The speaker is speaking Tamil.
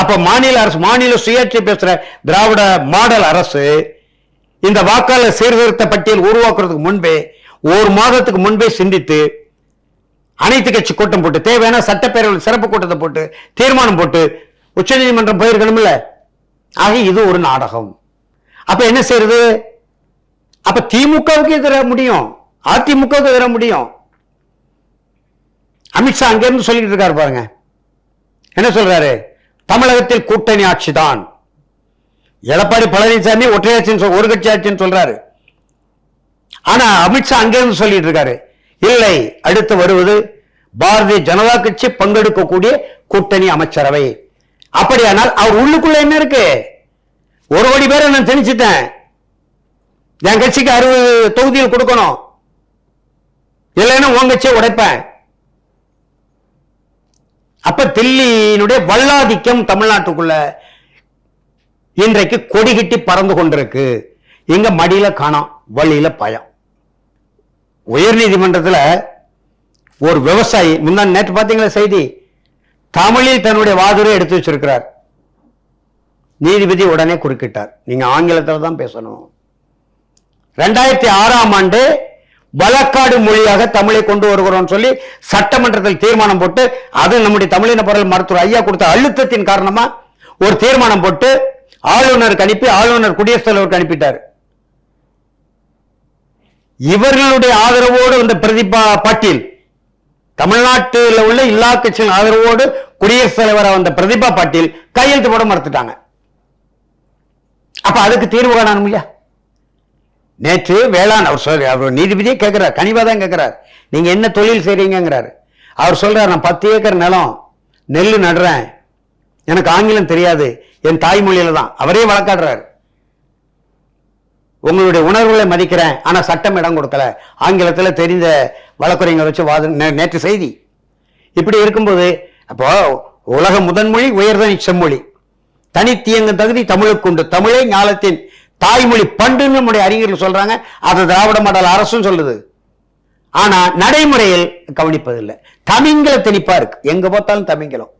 அப்ப மாநில அரசு மாநில சுயாட்சி பேசுற திராவிட மாடல் அரசு இந்த வாக்காளர் சீர்திருத்த பட்டியல் உருவாக்குறதுக்கு முன்பே ஒரு மாதத்துக்கு முன்பே சிந்தித்து அனைத்து கட்சி கூட்டம் போட்டு தேவையான சட்டப்பேரவை சிறப்பு கூட்டத்தை போட்டு தீர்மானம் போட்டு உச்சநீதிமன்றம் போயிருக்கணும்ல? ஆக இது ஒரு நாடகம். அப்ப என்ன செய்யறது? அப்ப திமுகவுக்கு எதிராக முடியும். அதிமுகவுக்கு எதிராக முடியும். அமித்ஷா அங்கிருந்து சொல்லிட்டு இருக்காரு பாருங்க. என்ன சொல்றாரு? தமிழகத்தில் கூட்டணி ஆட்சி தான் எடப்பாடி பழனிசாமி ஒற்றையாட்சின்னு சொல்- ஒரு கட்சி ஆட்சின்னு சொல்றாரு. ஆனா அமித்ஷா அங்கிருந்து சொல்லிட்டு இருக்காரு. இல்லை அடுத்து வருவது பாரதிய ஜனதா கட்சி பங்கெடுக்கக்கூடிய கூட்டணி அமைச்சரவை. அப்படியானால் அவர் உள்ளுக்குள்ள என்ன இருக்கு? ஒரு கோடி பேரை நான் திணிச்சிட்டேன். என் கட்சிக்கு அறுபது தொகுதியில் கொடுக்கணும். இல்லைன்னா உன் கட்சியை உடைப்பேன். அப்ப தில்லியினுடைய வல்லாதிக்கம் தமிழ்நாட்டுக்குள்ள இன்றைக்கு கொடிகட்டி பறந்து கொண்டிருக்கு. இங்க மடியில காணாம் வழியில பயம். உயர் நீதிமன்றத்தில் ஒரு விவசாயி முன்னாடி நேற்று பார்த்தீங்களா செய்தி? தமிழில் தன்னுடைய வாதுரை எடுத்து வச்சிருக்கிறார். நீதிபதி உடனே குறுக்கிட்டார். நீங்க ஆங்கிலத்தில் தான் பேசணும். ரெண்டாயிரத்தி ஆறாம் ஆண்டு வழக்காடு மொழியாக தமிழை கொண்டு வருகிறோம் சொல்லி சட்டமன்றத்தில் தீர்மானம் போட்டு அது நம்முடைய தமிழின பொருள் மருத்துவர் ஐயா கொடுத்த அழுத்தத்தின் காரணமா ஒரு தீர்மானம் போட்டு ஆளுநருக்கு அனுப்பி ஆளுநர் குடியரசுத் தலைவருக்கு அனுப்பிட்டார். இவர்களுடைய ஆதரவோடு வந்த பிரதிபா பாட்டீல் தமிழ்நாட்டில் உள்ள எல்லா கட்சியின் ஆதரவோடு குடியரசுத் தலைவராக வந்த பிரதிபா பாட்டீல் கையெழுத்து போட மறுத்துட்டாங்க. அப்ப அதுக்கு தீர்வு காணணும் இல்லையா நேற்று வேளாண் அவர் சொல்ற அவர் நீதிபதியே கேட்கிறார் கனிவா தான் கேட்கிறார் நீங்க என்ன தொழில் செய்றீங்கங்கிறாரு. அவர் சொல்றார் நான் பத்து ஏக்கர் நிலம் நெல் நடுறேன். எனக்கு ஆங்கிலம் தெரியாது என் தாய்மொழியில தான். அவரே வழக்காடுறாரு. உங்களுடைய உணர்வுகளை மதிக்கிறேன் ஆனா சட்டம் இடம் கொடுக்கல. ஆங்கிலத்தில் தெரிந்த வழக்குரைஞர் வச்சு வாத நேற்று செய்தி. இப்படி இருக்கும்போது அப்போ உலக முதன்மொழி உயர்தனி செம்மொழி தனித்தியங்கும் தகுதி தமிழுக்கு உண்டு. தமிழே ஞாலத்தின் தாய்மொழி பண்டுன்னு நம்முடைய அறிஞர்கள் சொல்றாங்க. அது திராவிட மாடல் அரசும் சொல்லுது. ஆனா நடைமுறையில் கவனிப்பதில்லை. தமிங்கில திணிப்பா இருக்கு. எங்க பார்த்தாலும் தமிங்கிலம்